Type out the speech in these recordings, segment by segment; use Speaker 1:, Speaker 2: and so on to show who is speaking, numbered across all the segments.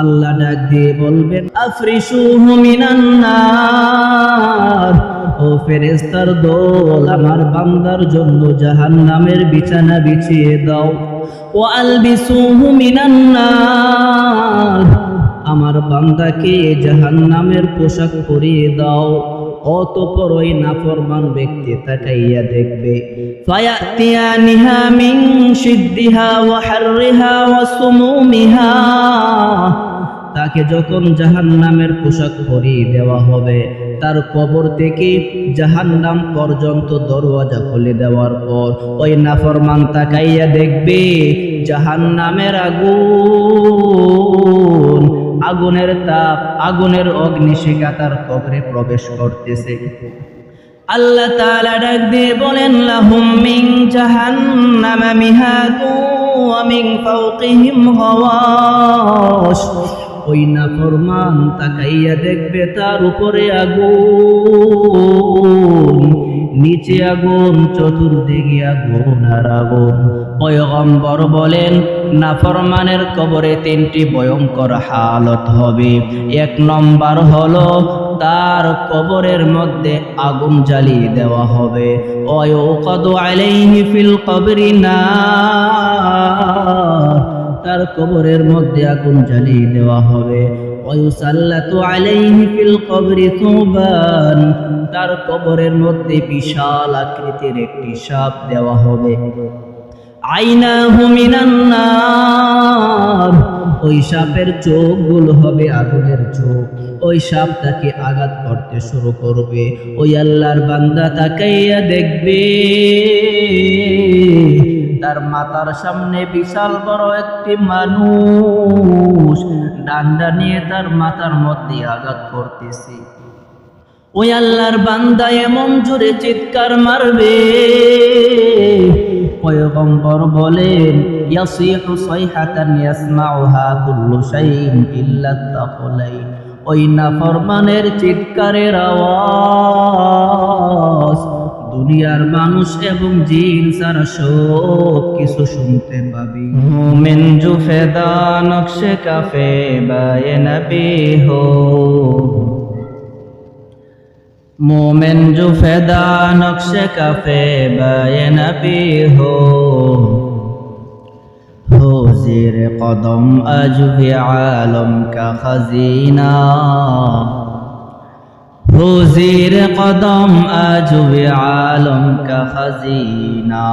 Speaker 1: আল্লাহ ডাক দিয়ে বলবেন, আফরিসুহু মিনান ও ফেরেস্তার দোল, আমার বান্দার জন্য জাহান নামের বিছানা বিছিয়ে দাও। ও আলবিসুহু মিনান নার। আমার বান্দাকে জাহান নামের পোশাক পরিয়ে দাও। অতপর ওই নাফরমান ব্যক্তি তাকাইয়া দেখবে। ফায়াতিয়ানিহা মিন শিদ্দিহা ওয়া হাররিহা ওয়া সুমুমিহা। তাকে যখন জাহান্নামের পোশাক পরিয়ে দেওয়া হবে, তার কবর থেকে জাহান্নাম পর্যন্ত দরওয়াজা খুলে দেওয়ার পর ওই নাফরমান তাকাইয়া দেখবে জাহান নামের আগুন আগুনের তাপ, আগুনের অগ্নিশিখা তার কবরে প্রবেশ করতেছে। আল্লাহ তাআলা ডাক দিয়ে বলেন, লাহুম মিন জাহান্নাম মিহাদু ওয়া মিন ফাওকিহিম ওই নাফরমান তাকাইয়া দেখবে তার উপরে আগুন। নিচে আগুন, চতুর্দিকে আগুন আর আগুন। পয়গম্বর বলেন, নাফরমানের কবরে তিনটি ভয়ঙ্কর হালত হবে। এক নম্বর হলো, তার কবরের মধ্যে আগুন জ্বালিয়ে দেওয়া হবে। ফিল কবরি না তার কবরের মধ্যে আগুন জ্বালিয়ে দেওয়া হবে। ওয়ুসাল্লাতু আলাইহি ফিল কবরি থুবান তার কবরের মধ্যে বিশাল আকৃতির একটি সাপ দেওয়া হবে। আইনা মিনান নার। ওই সাপের চোখ চোখগুলো হবে আগুনের চোখ। ওই সাপ তাকে আঘাত করতে শুরু করবে। ওই আল্লাহর বান্দা তাকাইয়া দেখবে। তার মাথার সামনে বিশাল বড় একটি মানুষ। ডান্ডা নিয়ে তার মাথার মধ্যে আঘাত করতেছে। ওই আল্লাহর বান্দা এমন জোরে চিৎকার মারবে। পয়গম্বর বলেন, ইয়াসিহু সাইহাতান ইয়াসমাউহা কুল্লু শাইইন ইল্লা তাকলাইন। ওই নাফরমানের চিৎকারের আওয়াজ দুনিয়ার মানুষ এবং জিন সারা সব কিছু শুনতে পাবি। মুমিন জুফেদা নকশে কাফে বায়ে নবী হো। मोमिन जो फैदा नक्श कफे बाय नबी हो हो जेर कदम अजब आलम का खजीना हो जेर कदम अजब आलम का खजीना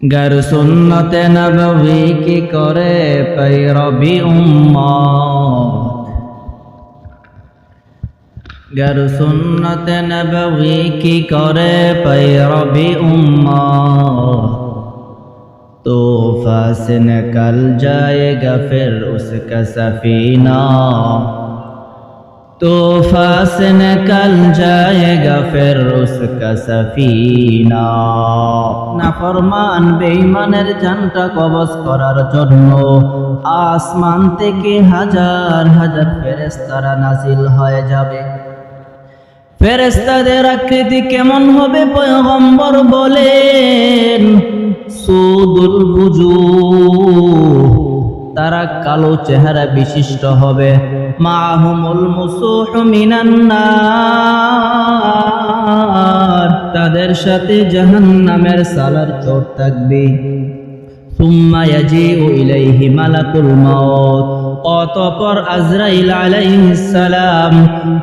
Speaker 1: गर सुन्नत नबवी की करे पैरबी গর সুন্নত নবী কি করে পৈরবি উম্মা তো ফাসিন কল জায়েগা ফির উসকা সফিনা। তো ফাসিন কল জায়েগা ফির উসকা সফিনা। না ফরমান বেঈমানের জানটা কবজ করার জন্য আসমান থেকে হাজার হাজার ফেরেশতারা নাযিল হয়ে যাবে। ফেরেস্তাদের আকৃতি কেমন হবে পয়গম্বর বলেন, সুদুল বুঝু তারা কালো চেহারা বিশিষ্ট হবে। মাহুমুল মুসুহমিনান্নার তাদের সাথে জাহান্নামের সালার চোট থাকবে। সুম্মা ইয়াজিউ ইলাইহি তুল মত অতপর আজরাইল আলাইহিস সালাম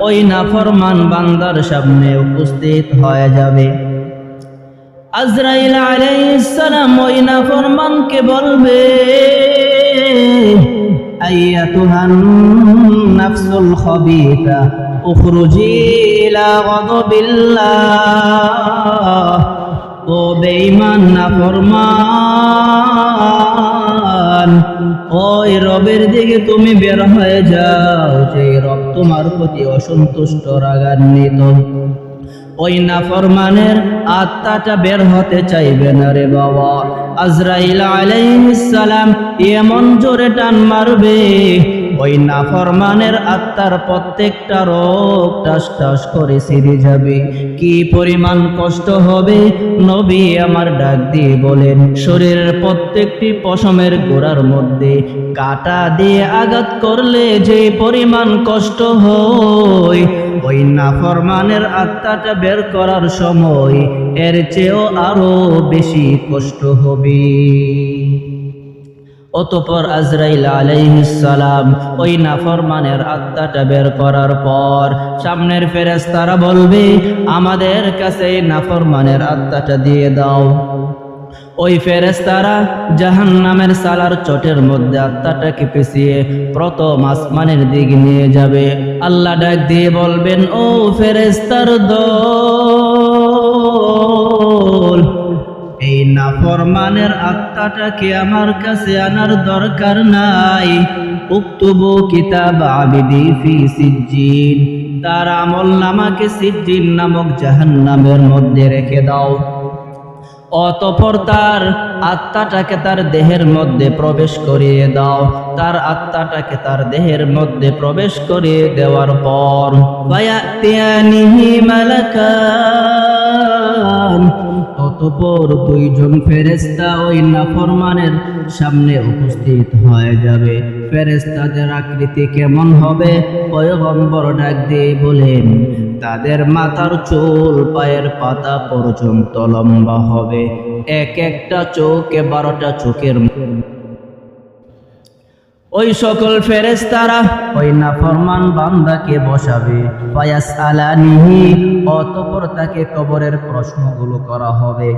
Speaker 1: ওই নাফরমান বান্দার সামনে উপস্থিত হয়ে যাবে। আজরাইল আলাইহিস সালাম ওই নাফরমানকে বলবে আইয়াতুহান নাফসুল খাবিথা উখরুজি ইলা গাদাবিল্লাহ। ও বেঈমান নাফরমান, ওই রবের দিকে তুমি বের হয়ে যাও যে রব তোমার প্রতি অসন্তুষ্ট, রাগান্বিত। ওই নাফরমানের আত্মাটা বের হতে চাইবে না রে বাবা। আজরাইল আলাইহিস সালাম এমন জোরে টান মারবে ওই নাফরমানের আত্মার প্রত্যেকটা রোগ টাস টাস করে সিঁড়ে যাবে। কি পরিমাণ কষ্ট হবে? নবী আমার ডাক দিয়ে বলেন, শরীরের প্রত্যেকটি পশমের গোড়ার মধ্যে কাটা দিয়ে আঘাত করলে যে পরিমাণ কষ্ট হয়, ওই নাফরমানের আত্মাটা বের করার সময় এর চেয়েও আরও বেশি কষ্ট হবে। অতপর আজরাইল আলাইহিসসালাম ওই নাফরমানের আত্মাটা বের করার পর সামনের ফেরেশতারা বলবে, আমাদের কাছে নাফরমানের আত্মাটা দিয়ে দাও। ওই ফেরেশতারা জাহান্নামের সালার চটের মধ্যে আত্মাটাকে পেঁচিয়ে প্রথম আসমানের দিকে নিয়ে যাবে। আল্লাহ ডাক দিয়ে বলবেন, ও ফেরেশতার দল এই নাফরমানের আত্মাটাকে আমার কাছে আনার দরকার নাই। উক্তুবু কিতাব আবিদি ফি সিজ্জিন। তার আমল নামাকে সিজ্জিন নামক জাহান্নামের মধ্যে রেখে দাও। অতপর তার আত্মাটাকে তার দেহের মধ্যে প্রবেশ করিয়ে দাও। তার আত্মাটাকে তার দেহের মধ্যে প্রবেশ করিয়ে দেওয়ার পর ফায়াতিয়ানিহি মালাকান। অতপর দুইজন ফেরেস্তা ওই নাফরমানের সামনে উপস্থিত হয়ে যাবে। ফেরেস্তাদের আকৃতি কেমন হবে? পয়গম্বর ডাক দিয়ে বলেন, তাদের মাথার চুল পায়ের পাতা পর্যন্ত লম্বা হবে। এক একটা চোখে বারোটা চোখের ওই সকল ফেরেস্তারা ওই নাফরমান বান্দাকে বসাবে। পায়াস আলানিহি অতপর তাকে কবরের প্রশ্নগুলো করা হবে।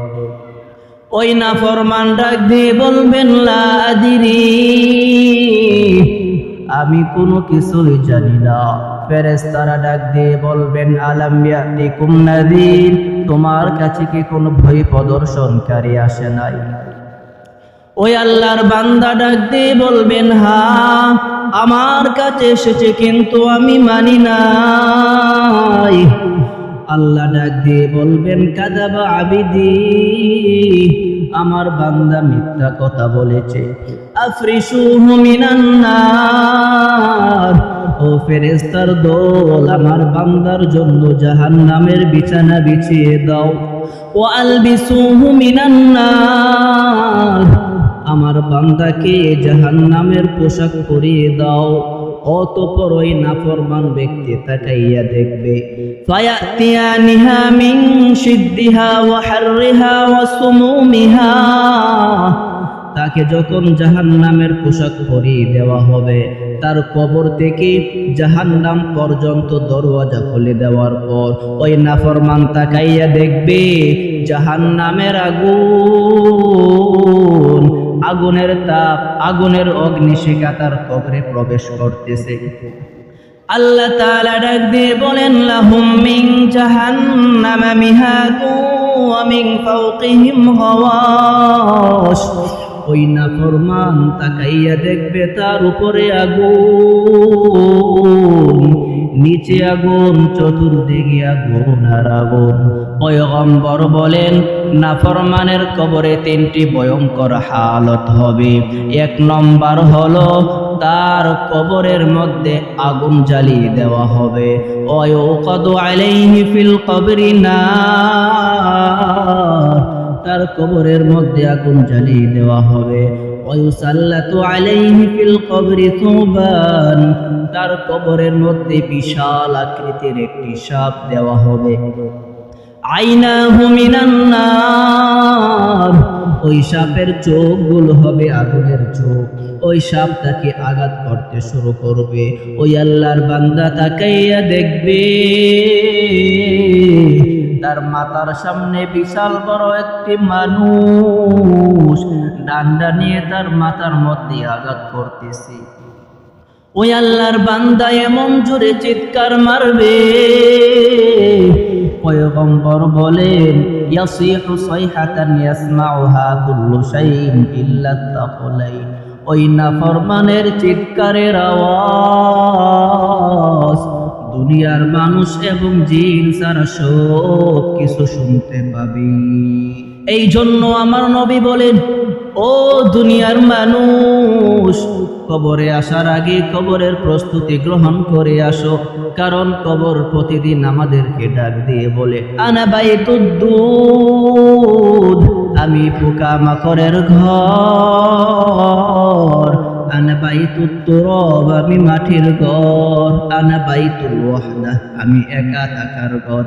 Speaker 1: ওই নাফরমান ডাক দিয়ে বলবেন লাদিরি আমি কোনো কিছুই জানি না। ফেরেস্তারা ডাক দিয়ে বলবেন আলাম ইয়াতিকুম নাদির? তোমার কাছে কি কোনো ভয় প্রদর্শনকারী আসে নাই? ওই আল্লাহর বান্দা ডাক দিয়ে বলবেন, হা, আমার কাছে এসেছে কিন্তু আমি মানি নাই। আল্লাহ ডাক দিয়ে বলবেন, কাদাবা আবিদি, আমার বান্দা মিথ্যা কথা বলেছে। আফরিসুহু মিনান নার, ও ফেরেস্তার দল, আমার বান্দার জন্য জাহান্নামের বিছানা বিছিয়ে দাও। ও আলবিসুহু মিনান নার আমার বান্দাকে জাহান্নামের পোশাক পরিয়ে দাও। অতপর ওই নাফরমান ব্যক্তি তাকাইয়া দেখবে তাকে যখন জাহান্নামের পোশাক পরিয়ে দেওয়া হবে, তার কবর থেকে জাহান্নাম পর্যন্ত দরওয়াজা খুলে দেওয়ার পর ওই নাফরমান তাকাইয়া দেখবে, জাহান্নামের আগুন আগুনের তাপ, আগুনের অগ্নিশিখা তার কবরে প্রবেশ করতেছে। আল্লাহ তাআলা ডাক দিয়ে বলেন, লাহুম মিন জাহান্নাম মিহাদু ওয়া মিন ফাওকিহিম ওই নাফরমান তাকাইয়া দেখবে তার উপরে আগুন, নিচে আগুন, চতুর্দিকে আগুন আর আগুন। পয়গম্বর বলেন, নাফরমানের কবরে তিনটি ভয়ঙ্কর হালত হবে। এক নম্বর হলো, তার কবরের মধ্যে আগুন জ্বালিয়ে দেওয়া হবে। ফিল কবরি না তার কবরের মধ্যে আগুন জ্বালিয়ে দেওয়া হবে। তার কবরের মধ্যে বিশাল আকৃতির একটি সাপ দেওয়া হবে। আইনাহু মিনান নার। ওই সাপের চোখগুলো হবে আগুনের চোখ। ওই সাপ তাকে আঘাত করতে শুরু করবে। ওই আল্লাহর বান্দা তাকাইয়া দেখবে। তার মাথার সামনে বিশাল বড় একটি মানুষ ডান্ডা নিয়ে তার মাথার মধ্যে আঘাত করতেছে। ওই আল্লাহর বান্দা এমন জোরে চিৎকার মারবে। পয়গম্বর বলেন ইয়াসিহু সাইহাতান ইয়াসমাউহা কুল্লু শাইইন ইল্লা তাকুলাইন ওই নাফরমানের চিৎকারের আওয়াজ দুনিয়ার মানুষ এবং জিন সারা সব কিছু শুনতে পাবি। এই জন্য আমার নবী বলেন, ও দুনিয়ার মানুষ, কবরে আসার আগে কবরের প্রস্তুতি গ্রহণ করে আসো, কারণ কবর প্রতিদিন আমাদেরকে ডাক দিয়ে বলে, আনা বাই দুধ, আমি পোকা মাকড়ের ঘর। আমি মাটির ঘর। আনা বাইতুল আমি একা থাকার ঘর।